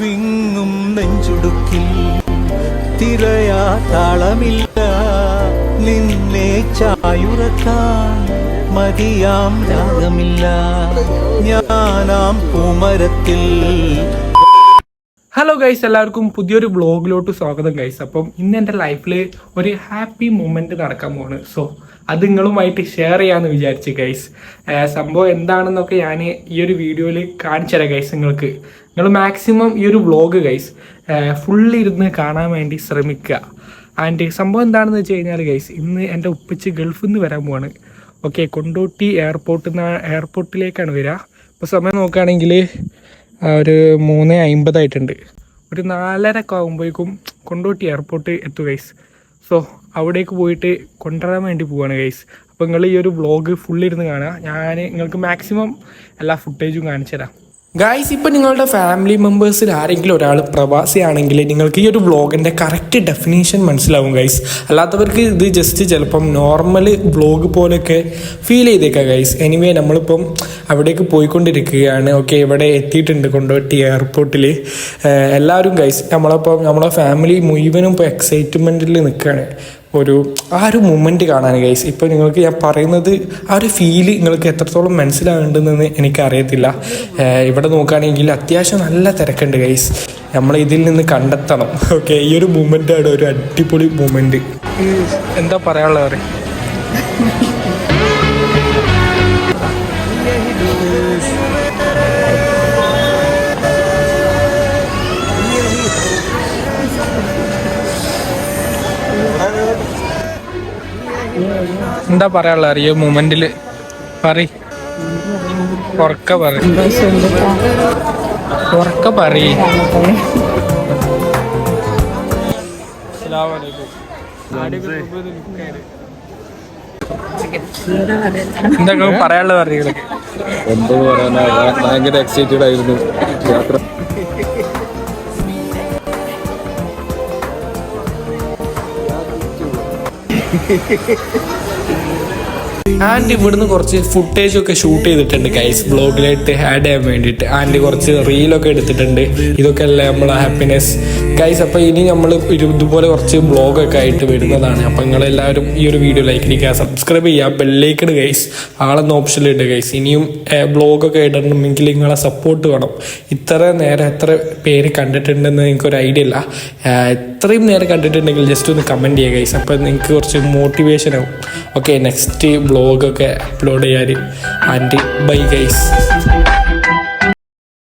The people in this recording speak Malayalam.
വിങ്ങും നെഞ്ചുടുക്കിൽ തിരയാ താളമില്ല. നിന്നെ ചായുറക്കാൻ മതിയാം രാഗമില്ല. ഞാനാം പൂമരത്തിൽ ഹലോ ഗൈസ് എല്ലാവർക്കും പുതിയൊരു വ്ളോഗിലോട്ട് സ്വാഗതം ഗൈസ് അപ്പം ഇന്ന് എന്റെ ലൈഫിൽ ഒരു ഹാപ്പി മൊമെന്റ് നടക്കാൻ പോവാണ്. സോ അത് നിങ്ങളുമായിട്ട് ഷെയർ ചെയ്യാമെന്ന് വിചാരിച്ചു ഗൈസ് സംഭവം എന്താണെന്നൊക്കെ ഞാൻ ഈ ഒരു വീഡിയോയിൽ കാണിച്ചു തരാം ഗൈസ് നിങ്ങൾക്ക്. നിങ്ങൾ മാക്സിമം ഈ ഒരു വ്ളോഗ് ഗൈസ് ഫുള്ളി ഇരുന്ന് കാണാൻ വേണ്ടി ശ്രമിക്കുക. ആൻഡ് സംഭവം എന്താണെന്ന് വെച്ച് കഴിഞ്ഞാൽ ഗൈസ് ഇന്ന് എന്റെ ഉപ്പച്ച് ഗൾഫിൽ നിന്ന് വരാൻ പോവാണ്. ഓക്കെ കൊണ്ടോട്ടി എയർപോർട്ടിൽ നിന്ന് എയർപോർട്ടിലേക്കാണ് വരിക ഇപ്പോൾ സമയം നോക്കുകയാണെങ്കിൽ ഒരു മൂന്ന് അമ്പതായിട്ടുണ്ട് ഒരു നാലരക്ക ആകുമ്പോഴേക്കും കൊണ്ടോട്ടി എയർപോർട്ട് എത്തും ഗൈസ് സോ അവിടേക്ക് പോയിട്ട് കൊണ്ടുവരാൻ വേണ്ടി പോവാണ് ഗൈസ് അപ്പോൾ നിങ്ങൾ ഈ ഒരു വ്ളോഗ് ഫുള്ളിരുന്ന് കാണുക. ഞാൻ നിങ്ങൾക്ക് മാക്സിമം എല്ലാ ഫുട്ടേജും കാണിച്ചു തരാം ഗായ്സ് ഇപ്പം നിങ്ങളുടെ ഫാമിലി മെമ്പേഴ്സിൽ ആരെങ്കിലും ഒരാൾ പ്രവാസിയാണെങ്കിൽ നിങ്ങൾക്ക് ഈ ഒരു വ്ളോഗിന്റെ കറക്റ്റ് ഡെഫിനേഷൻ മനസ്സിലാവും ഗൈസ് അല്ലാത്തവർക്ക് ഇത് ജസ്റ്റ് ചിലപ്പം നോർമൽ വ്ളോഗ് പോലെയൊക്കെ ഫീൽ ചെയ്തേക്കാം ഗൈസ് എനിവേ നമ്മളിപ്പം അവിടേക്ക് പോയിക്കൊണ്ടിരിക്കുകയാണ്. ഓക്കെ ഇവിടെ എത്തിയിട്ടുണ്ട് കൊണ്ടോട്ടി എയർപോർട്ടിൽ എല്ലാവരും ഗൈസ് നമ്മളിപ്പം നമ്മളെ ഫാമിലി മുഴുവനും ഇപ്പോൾ എക്സൈറ്റ്മെന്റിൽ നിൽക്കുകയാണ് ഒരു ആ ഒരു മൊമെന്റ് കാണാൻ ഗൈസ് ഇപ്പോൾ നിങ്ങൾക്ക് ഞാൻ പറയുന്നത് ആ ഒരു ഫീൽ നിങ്ങൾക്ക് എത്രത്തോളം മനസ്സിലാകുന്നുണ്ടെന്ന് എനിക്കറിയത്തില്ല. ഇവിടെ നോക്കുകയാണെങ്കിൽ അത്യാവശ്യം നല്ല തിരക്കുണ്ട് ഗൈസ് നമ്മൾ ഇതിൽ നിന്ന് കണ്ടെത്തണം. ഓക്കെ ഈ ഒരു മൂമെന്റാണ് ഒരു അടിപൊളി മൂമെന്റ് എന്താ പറയാനുള്ളത്? പറയും എന്താ പറയാനുള്ള അറിയോ? മൂമെന്റിൽ പറ ഉറക്ക പറ ഉറക്ക പറ എന്താ പറയാനുള്ളത് അറിയുന്നത് എന്തോ പറയാനാ? ഭയങ്കര എക്സൈറ്റഡ് ആയിരുന്നു. യാത്ര ആൻഡ് ഇവിടുന്ന് കുറച്ച് ഫുട്ടേജ് ഒക്കെ ഷൂട്ട് ചെയ്തിട്ടുണ്ട് ഗൈസ് ബ്ലോഗിലായിട്ട് ആഡ് ചെയ്യാൻ വേണ്ടിയിട്ട്. ആൻഡ് കുറച്ച് റീലൊക്കെ എടുത്തിട്ടുണ്ട്. ഇതൊക്കെ അല്ലേ നമ്മളെ ഹാപ്പിനെസ് ഗൈസ് അപ്പോൾ ഇനി നമ്മൾ ഇതുപോലെ കുറച്ച് ബ്ലോഗൊക്കെ ആയിട്ട് വരുന്നതാണ്. അപ്പോൾ നിങ്ങളെല്ലാവരും ഈ ഒരു വീഡിയോ ലൈക്ക് അടിക്കുക സബ്സ്ക്രൈബ് ചെയ്യുക. ബെല്ലേക്കഡ് ഗൈസ് ആളെന്ന ഓപ്ഷനിലുണ്ട് ഗൈസ് ഇനിയും ബ്ലോഗൊക്കെ ഇടണമെങ്കിൽ നിങ്ങളെ സപ്പോർട്ട് വേണം. ഇത്ര നേരം എത്ര പേര് കണ്ടിട്ടുണ്ടെന്ന് ഒരു ഐഡിയ ഇല്ല. ഇത്രയും നേരം കണ്ടിട്ടുണ്ടെങ്കിൽ ജസ്റ്റ് ഒന്ന് കമന്റ് ചെയ്യുക ഗൈസ് അപ്പോൾ നിങ്ങൾക്ക് കുറച്ച് മോട്ടിവേഷൻ ആവും. ഓക്കെ നെക്സ്റ്റ് ബ്ലോഗൊക്കെ അപ്ലോഡ് ചെയ്യാൻ. And bye guys